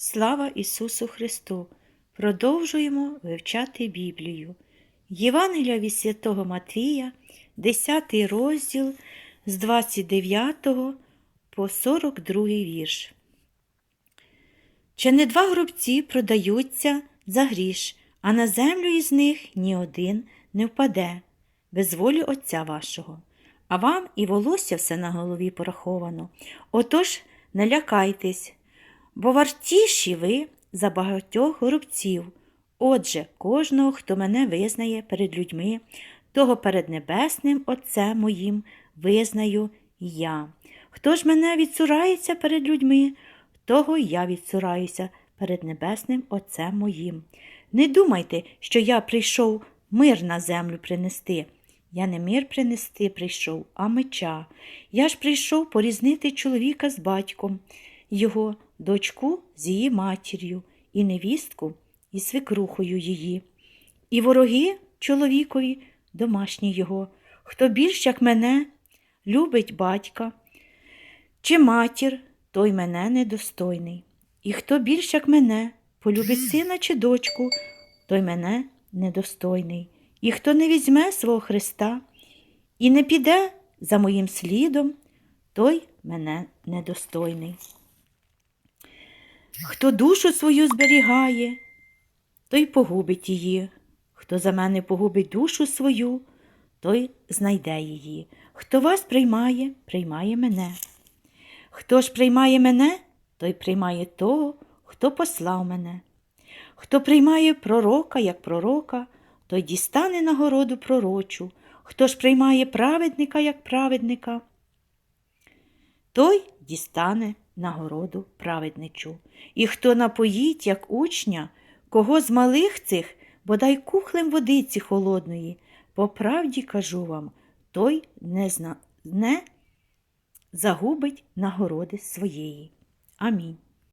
Слава Ісусу Христу! Продовжуємо вивчати Біблію. Євангелія від Святого Матвія, 10 розділ з 29 по 42 вірш. Чи не два гробці продаються за гріш, а на землю із них ні один не впаде, без волі Отця вашого. А вам і волосся все на голові пораховано. Отож не лякайтесь, бо вартіші ви за багатьох горобців. Отже, кожного, хто мене визнає перед людьми, того перед небесним Отцем моїм визнаю я. Хто ж мене відсурається перед людьми, того я відсураюся перед небесним Отцем моїм. Не думайте, що я прийшов мир на землю принести. Я не мир принести прийшов, а меча. Я ж прийшов порізнити чоловіка з батьком, його дочку з її матір'ю, і невістку із свекрухою її, і вороги чоловікові домашні його. Хто більш, як мене, любить батька чи матір, той мене недостойний. І хто більш, як мене, полюбить сина чи дочку, той мене недостойний. І хто не візьме свого Христа і не піде за моїм слідом, той мене недостойний. Хто душу свою зберігає, той погубить її. Хто за мене погубить душу свою, той знайде її. Хто вас приймає, приймає мене. Хто ж приймає мене, той приймає того, хто послав мене. Хто приймає пророка як пророка, той дістане нагороду пророчу. Хто ж приймає праведника як праведника, той дістане нагороду праведничу. І хто напоїть, як учня, кого з малих цих, бодай кухлем водиці холодної, по правді кажу вам, той не, зна... не загубить нагороди своєї. Амінь.